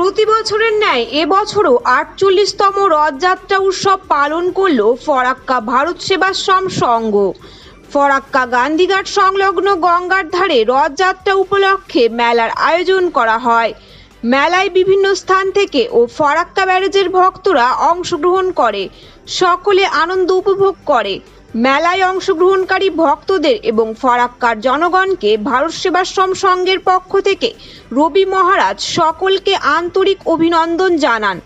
প্রতি বছরের ন্যায় এবছরও আটচল্লিশতম রথযাত্রা উৎসব পালন করল ফরাক্কা ভারত সেবাশ্রম সংঘ। ফরাক্কা গান্ধীঘাট সংলগ্ন গঙ্গার ধারে রথযাত্রা উপলক্ষে মেলার আয়োজন করা হয়। মেলায় বিভিন্ন স্থান থেকে ও ফরাক্কা ব্যারেজের ভক্তরা অংশগ্রহণ করে। সকলে আনন্দ উপভোগ করে। মেলায় অংশগ্রহণকারী ভক্তদের এবং ফরাক্কার জনগণকে ভারত সেবাশ্রম সংঘের পক্ষ থেকে রবি মহারাজ সকলকে আন্তরিক অভিনন্দন জানান।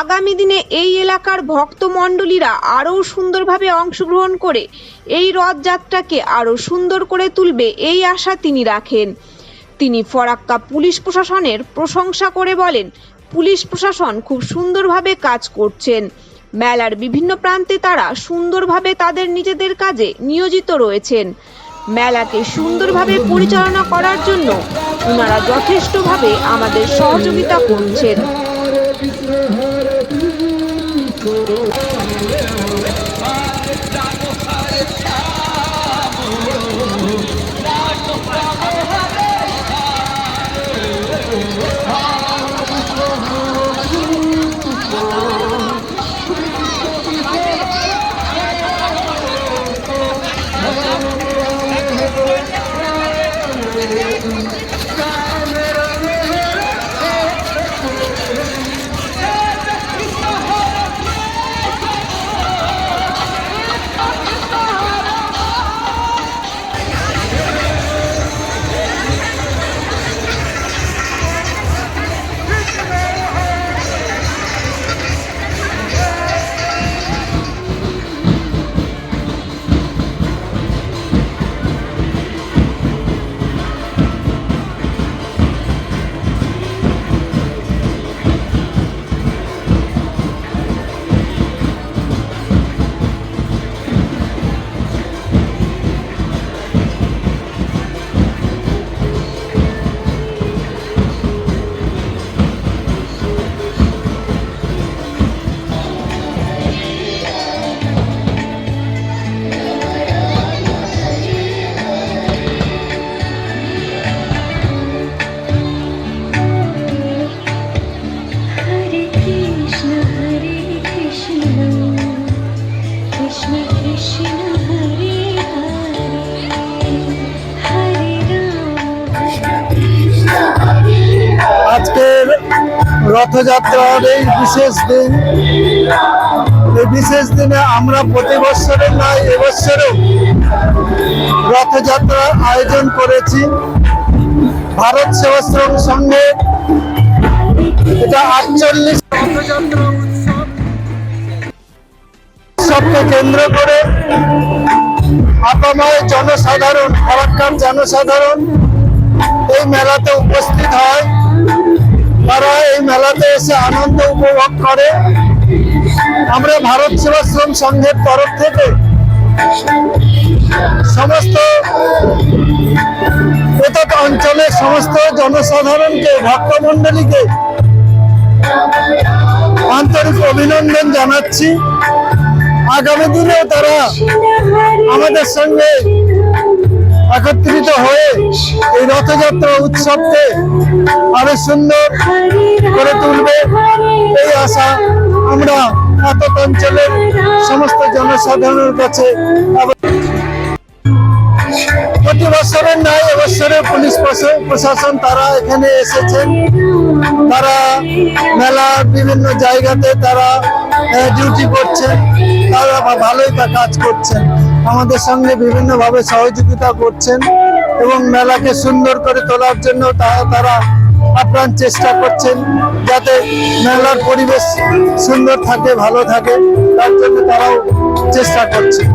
আগামী দিনে এই এলাকার ভক্তমণ্ডলীরা আরও সুন্দরভাবে অংশগ্রহণ করে এই রথযাত্রাকে আরও সুন্দর করে তুলবে এই আশা তিনি রাখেন। তিনি ফরাক্কা পুলিশ প্রশাসনের প্রশংসা করে বলেন, পুলিশ প্রশাসন খুব সুন্দরভাবে কাজ করছেন। মেলার বিভিন্ন প্রান্তে তারা সুন্দরভাবে তাদের নিজেদের কাজে নিয়োজিত রয়েছেন। মেলাকে সুন্দরভাবে পরিচালনা করার জন্য ওনারা যথেষ্টভাবে আমাদের সহযোগিতা করছেন। রথযাত্রার এই বিশেষ দিন। এই বিশেষ দিনে আমরা প্রতি বছরের নয় এবছরেও রথযাত্রার আয়োজন করেছি। ভারত সেবাশ্রম সঙ্গে এটা আটচল্লিশ রথযাত্রা কেন্দ্র করে আপাময় জনসাধারণ ফরাক্কার জনসাধারণ এই মেলাতে উপস্থিত হয়। তারা এই মেলাতে এসে আনন্দ উপভোগ করে। আমরা ভারত সেবাশ্রম সংঘের তরফ থেকে সমস্ত এতক অঞ্চলের সমস্ত জনসাধারণকে, ভক্তমণ্ডলীকে আন্তরিক অভিনন্দন জানাচ্ছি। আগামী দিনেও তারা আমাদের সঙ্গে একত্রিত হয়ে এই রথযাত্রা উৎসবকে আরও সুন্দর করে তুলবে। এই আশা আমরা এত অঞ্চলের সমস্ত জনসাধারণের কাছে প্রতি বছরের নয় এবছরে পুলিশ প্রশা- প্রশাসন তারা এখানে এসেছেন। তারা মেলার বিভিন্ন জায়গাতে তারা ডিউটি করছেন। তারা ভালোই কাজ করছেন। আমাদের সঙ্গে বিভিন্নভাবে সহযোগিতা করছেন এবং মেলাকে সুন্দর করে তোলার জন্য তারা আপ্রাণ চেষ্টা করছেন যাতে মেলার পরিবেশ সুন্দর থাকে, ভালো থাকে। তার জন্য তারাও চেষ্টা করছেন।